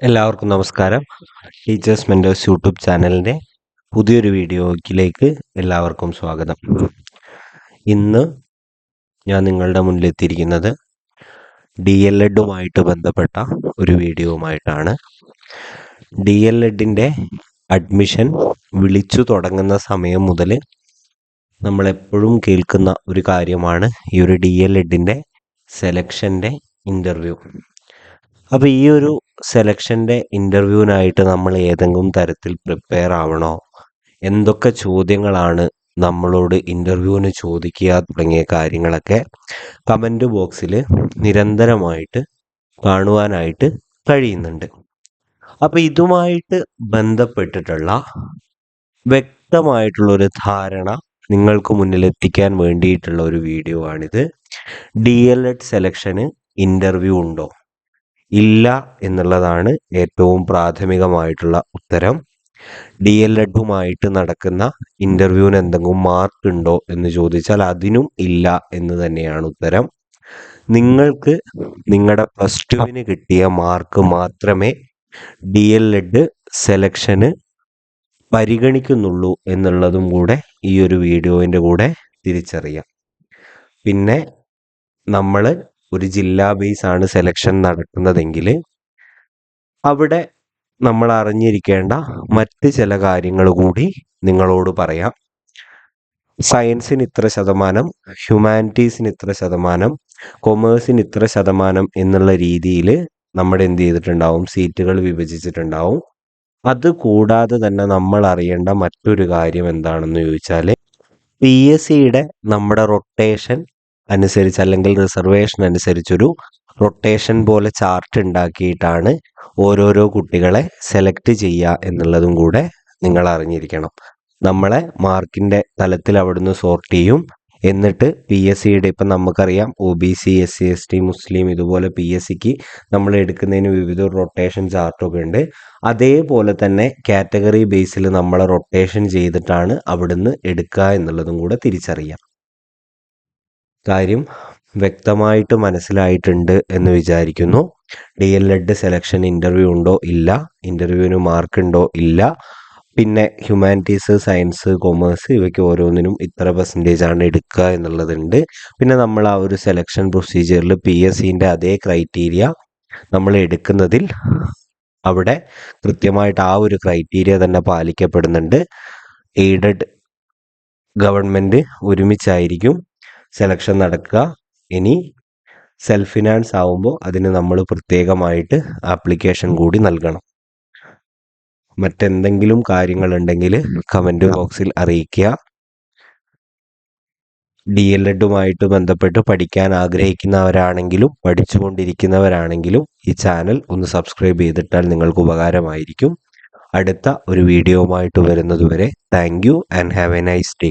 എല്ലാവർക്കും നമസ്കാരം. Teachers mentors YouTube ചാനലിന്റെ പുതിയൊരു വീഡിയോയിലേക്ക് എല്ലാവർക്കും സ്വാഗതം. ഇന്ന് ഞാൻ നിങ്ങളുടെ മുന്നിലെത്തിയിരിക്കുന്നത് ഡി എൽ എഡുമായിട്ട് ബന്ധപ്പെട്ട ഒരു വീഡിയോവുമായിട്ടാണ് ഡി എൽ എഡിന്റെ അഡ്മിഷൻ വിളിച്ചു തുടങ്ങുന്ന സമയം മുതൽ നമ്മളെപ്പോഴും കേൾക്കുന്ന ഒരു കാര്യമാണ് ഈ ഒരു ഡി എൽ എഡിന്റെ സെലക്ഷന്റെ ഇന്റർവ്യൂ അപ്പോൾ ഈ ഒരു സെലക്ഷന്റെ ഇന്റർവ്യൂവിനായിട്ട് നമ്മൾ ഏതെങ്കിലും തരത്തിൽ പ്രിപ്പയർ ആവണോ? എന്തൊക്കെ ചോദ്യങ്ങളാണ് നമ്മളോട് ഇന്റർവ്യൂവിന് ചോദിക്കുക തുടങ്ങിയ കാര്യങ്ങളൊക്കെ കമന്റ് ബോക്സിൽ നിരന്തരമായിട്ട് കാണുവാനായിട്ട് കഴിയുന്നുണ്ട്. അപ്പോൾ ഇതുമായിട്ട് ബന്ധപ്പെട്ടിട്ടുള്ള വ്യക്തമായിട്ടുള്ളൊരു ധാരണ നിങ്ങൾക്ക് മുന്നിൽ എത്തിക്കാൻ വേണ്ടിയിട്ടുള്ള ഒരു വീഡിയോ ആണിത്. ഡി എൽ എഡ് സെലക്ഷന് ഇന്റർവ്യൂ ഉണ്ടോ? ഇല്ല എന്നുള്ളതാണ് ഏറ്റവും പ്രാഥമികമായിട്ടുള്ള ഉത്തരം. ഡി എൽ എഡുമായിട്ട് നടക്കുന്ന ഇന്റർവ്യൂവിന് എന്തെങ്കിലും മാർക്ക് ഉണ്ടോ എന്ന് ചോദിച്ചാൽ അതിനും ഇല്ല എന്ന് തന്നെയാണ് ഉത്തരം. നിങ്ങൾക്ക് നിങ്ങളുടെ പ്ലസ് ടുവിന് കിട്ടിയ മാർക്ക് മാത്രമേ ഡി എൽ എഡ് സെലക്ഷന് പരിഗണിക്കുന്നുള്ളൂ എന്നുള്ളതും കൂടെ ഈ ഒരു വീഡിയോയിന്റെ കൂടെ തിരിച്ചറിയാം. പിന്നെ നമ്മൾ ഒരു ജില്ലാ ബേസ് ആണ് സെലക്ഷൻ നടക്കുന്നതെങ്കിൽ അവിടെ നമ്മൾ അറിഞ്ഞിരിക്കേണ്ട മറ്റ് ചില കാര്യങ്ങൾ കൂടി നിങ്ങളോട് പറയാം. സയൻസിന് ഇത്ര ശതമാനം ഹ്യൂമാനിറ്റീസിന് ഇത്ര ശതമാനം കൊമേഴ്സിന് ഇത്ര ശതമാനം എന്നുള്ള രീതിയിൽ നമ്മൾ എന്ത് ചെയ്തിട്ടുണ്ടാവും? സീറ്റുകൾ വിഭജിച്ചിട്ടുണ്ടാവും. അത് കൂടാതെ തന്നെ നമ്മൾ അറിയേണ്ട മറ്റൊരു കാര്യം എന്താണെന്ന് ചോദിച്ചാൽ പി എസ് സിയുടെ നമ്മുടെ റൊട്ടേഷൻ അനുസരിച്ച് അല്ലെങ്കിൽ റിസർവേഷൻ അനുസരിച്ചൊരു റൊട്ടേഷൻ പോലെ ചാർട്ട് ഉണ്ടാക്കിയിട്ടാണ് ഓരോരോ കുട്ടികളെ സെലക്ട് ചെയ്യുക എന്നുള്ളതും കൂടെ നിങ്ങൾ അറിഞ്ഞിരിക്കണം. നമ്മളെ മാർക്കിന്റെ തലത്തിൽ അവിടുന്ന് സോർട്ട് ചെയ്യും. എന്നിട്ട് പി എസ് സിയുടെ ഇപ്പം നമുക്കറിയാം O B C S C S T മുസ്ലിം ഇതുപോലെ പി എസ് സിക്ക് നമ്മൾ എടുക്കുന്നതിന് വിവിധ റൊട്ടേഷൻ ചാർട്ടൊക്കെ ഉണ്ട്. അതേപോലെ തന്നെ കാറ്റഗറി ബേസിൽ നമ്മൾ റൊട്ടേഷൻ ചെയ്തിട്ടാണ് അവിടുന്ന് എടുക്കുക എന്നുള്ളതും കൂടെ തിരിച്ചറിയാം. കാര്യം വ്യക്തമായിട്ട് മനസ്സിലായിട്ടുണ്ട് എന്ന് വിചാരിക്കുന്നു. D L Ed selection interview ഉണ്ടോ? ഇല്ല. ഇന്റർവ്യൂവിന് മാർക്ക് ഉണ്ടോ? ഇല്ല. പിന്നെ ഹ്യൂമാനിറ്റീസ് സയൻസ് കൊമേഴ്സ് ഇവയ്ക്ക് ഓരോന്നിനും ഇത്ര പെർസെന്റേജ് ആണ് എടുക്കുക എന്നുള്ളതുണ്ട്. പിന്നെ നമ്മൾ ആ ഒരു സെലക്ഷൻ പ്രൊസീജിയറിൽ പി എസ് സിന്റെ അതേ ക്രൈറ്റീരിയ നമ്മൾ എടുക്കുന്നതിൽ അവിടെ കൃത്യമായിട്ട് ആ ഒരു ക്രൈറ്റീരിയ തന്നെ പാലിക്കപ്പെടുന്നുണ്ട്. എയ്ഡഡ് ഗവൺമെന്റ് ഒരുമിച്ചായിരിക്കും സെലക്ഷൻ നടക്കുക. ഇനി സെൽഫ് ഫിനാൻസ് ആവുമ്പോൾ അതിന് നമ്മൾ പ്രത്യേകമായിട്ട് ആപ്ലിക്കേഷൻ കൂടി നൽകണം. മറ്റെന്തെങ്കിലും കാര്യങ്ങളുണ്ടെങ്കിൽ കമന്റ് ബോക്സിൽ അറിയിക്കുക. ഡി എൽ എഡുമായിട്ട് ബന്ധപ്പെട്ട് പഠിക്കാൻ ആഗ്രഹിക്കുന്നവരാണെങ്കിലും പഠിച്ചുകൊണ്ടിരിക്കുന്നവരാണെങ്കിലും ഈ ചാനൽ ഒന്ന് സബ്സ്ക്രൈബ് ചെയ്തിട്ടാൽ നിങ്ങൾക്ക് ഉപകാരമായിരിക്കും. അടുത്ത ഒരു വീഡിയോവുമായിട്ട് വരുന്നതുവരെ thank you and have a nice day